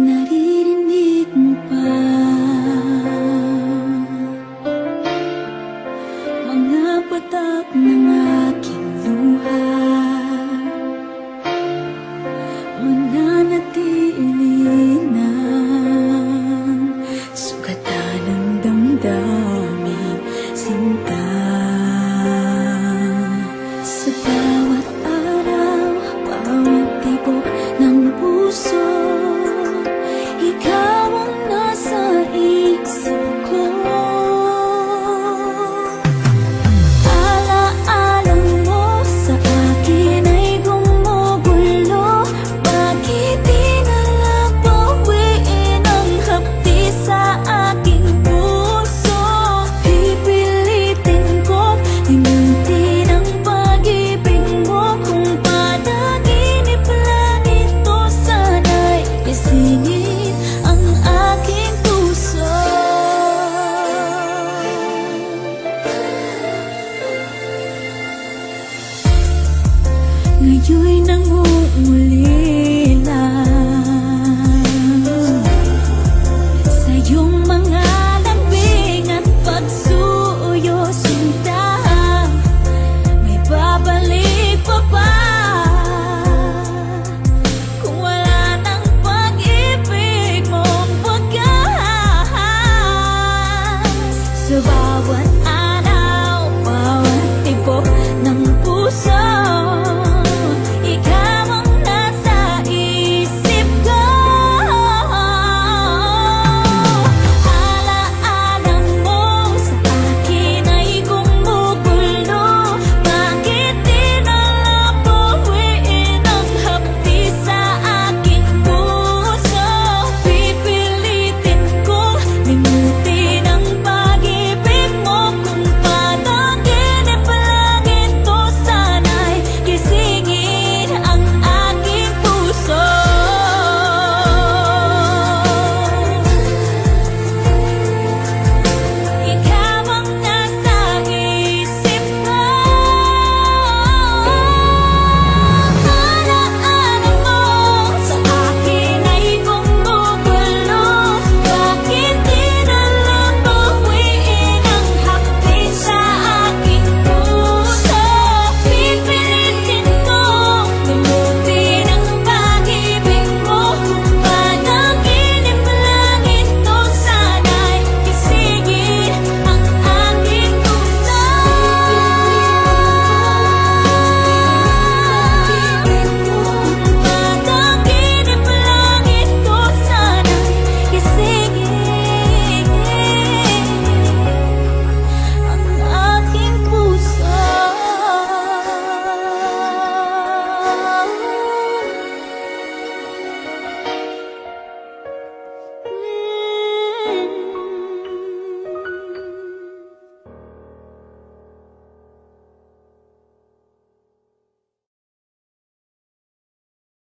Naririnig mo pa. Mga patak na Ngayon'y nangungulila